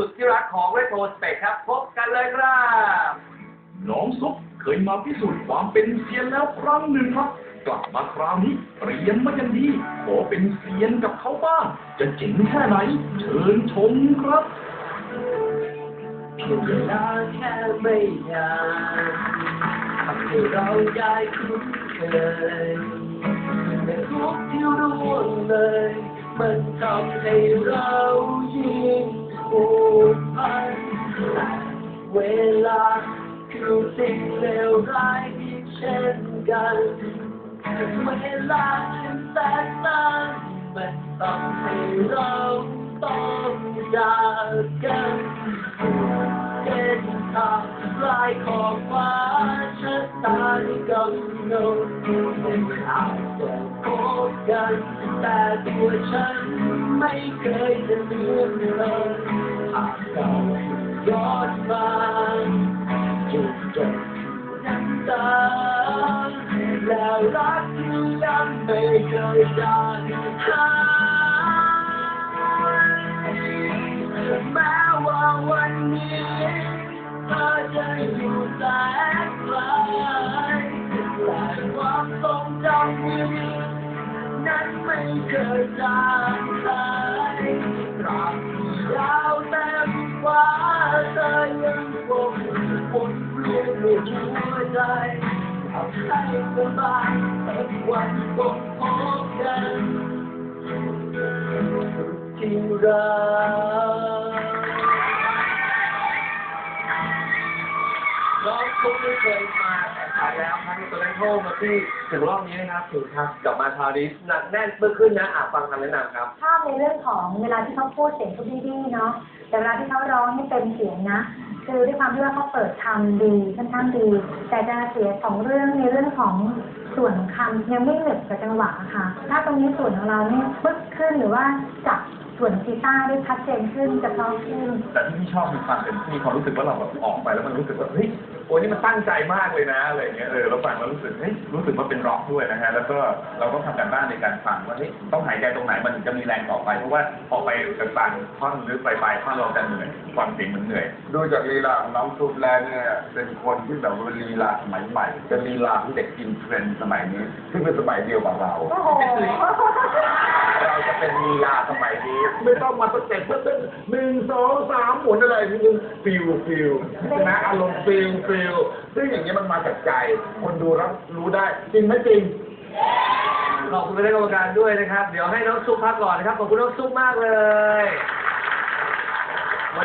สุดที่รักของเรโทรสเปกครับ พบกันเลยครับน้องซุปเคยมาพิสูจน์ความเป็นเซียนแล้วครั้งหนึ่งครับ กลับมาคราวนี้เรียมมาอย่างดีขอเป็นเซียนกับเขาบ้าง จะเจ๋งแค่ไหน เชิญชมครับเพียงเวลาแค่ไม่นานทำให้เราได้คุ้นเคยแต่ทุกที่ร่วงเลย มันทำให้เรา วลาคือสิ่งเลวร้ายที่เช่นกันเวลาจึงแต กต่างมันทำให้เราต้อนเส้นทางปลายขอบฟ้าชะตาที่กกันไม่เคยหยุดจบน้ำตาแล้วรักที่ยังไม่เคยจางหายแม้ว่าวันนี้เธอจะอยู่แสนไกลแต่ความทรงจำนี้นั้นไม่เคยจางหาย ที่รักน้องซุปไม่เคยมาแข่งขันแล้วครั้งนี้ตัวเล่นโทมาที่ถึงรอบนี้นะครับถึงครับกลับมาคราวนี้หนักแน่นเพิ่มขึ้นนะอะฟังคำแนะนำครับชอบในเรื่องของเวลาที่เขาพูดเสียงเขาดีๆเนาะแต่เวลาที่เขาร้องนี่เต็มเสียงนะ คือด้วยความที่ว่าเขาเปิดคำดีค่อนข้างดี แต่จะเสียสองเรื่องในเรื่องของส่วนคำยังไม่เหนึบกับจังหวะค่ะ ถ้าตรงนี้ส่วนของเราเนี่ยปึ๊กขึ้นหรือว่าจับ ส่วนกีตาร์ได้ชัดเจนขึ้นจะเพราะขึ้นแต่ที่พี่ชอบมีความเป็นมีความรู้สึกว่าเราแบบออกไปแล้วมันรู้สึกว่าเฮ้ยโอ้ยนี่มันตั้งใจมากเลยนะอะไรอย่างเงี้ยเออเราฟังแล้วรู้สึกเฮ้ยรู้สึกว่าเป็นร็อกด้วยนะฮะแล้วก็เราก็ทำการบ้านในการฟังว่าเฮ้ยต้องหายใจตรงไหนมันถึงจะมีแรงต่อไปเพราะว่าพอไปกลางๆท่อนหรือปลายๆท่อนเราจะเหนื่อยฟังเสียงมันเหนื่อยดูจากลีลาของน้องซุปแล้วเนี่ยเป็นคนที่แบบว่าลีลาสมัยใหม่เป็นลีลาที่เด็กกินเทรนด์สมัยนี้ซึ่งเป็นสมัยเดียวกับเรา โอ้โหเรา จะเป็นลีลาสมัยนี้ ไม่ต้องมาสเต็ปเพื่อหนึ่งสองสามหมุนอะไรที่มึงฟิลฟิลใช่ไหมอารมณ์ฟิลฟิลซึ่งอย่างนี้ยมันมาจากใจ คนดูรับรู้ได้ จริงไหมจริง ขอบคุณคณะกรรมการด้วยนะครับ เดี๋ยวให้น้องซุปพักก่อนนะครับ ขอบคุณน้องซุปมากเลย